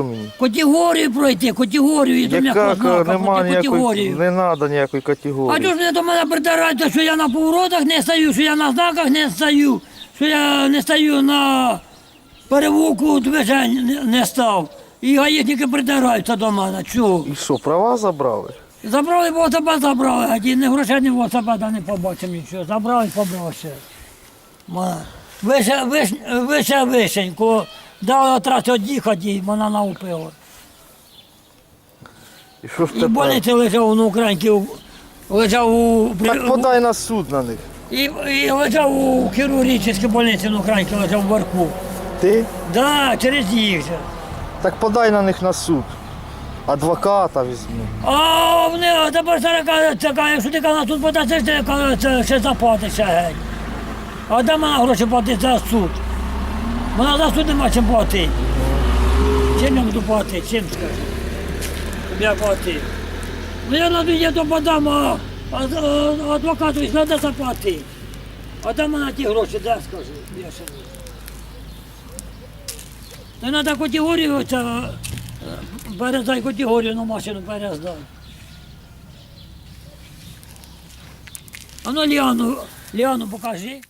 що мені? Категорію пройти, категорію, і до мене Яка нема ніякої, категорію. не треба ніякої А категорії. чого ж не до мене притираєте, що я на поворотах не стою, що я на знаках не стою, що я не стою на перевуку движень не- не став. І гаїшники притираються до мене. Чого? І що, права забрали? Забрали велосипед, забрали, а ті не грошей, ні велосипеда не побачив нічого. Забрали, побрали все. Ма. Вище, виш, вище вишеньку, дали трасу од'їхати, і вона наупила. І що ж І в тепер? больниці лежав на Українці, лежав у... Так подай на суд на них. І, і лежав у хірургічній больниці на Українці, лежав в верху. Ти? Да, через їх же. Так подай на них на суд. Адвоката візьми. А вони тепер зараз така, якщо ти на суд подасиш, ти каже, це ще заплатиш геть. А де вона гроші платить за суд? Вона за суд нема чим платити. Чим я буду платити? Чим скажи? Щоб я платив. Ну я на я то подам, а, адвокату треба заплатити. А де вона ті гроші, де скажи? Я ще не. Та треба категорію це, е, категорію на машину перездай. А ну Ліану, Ліану покажи.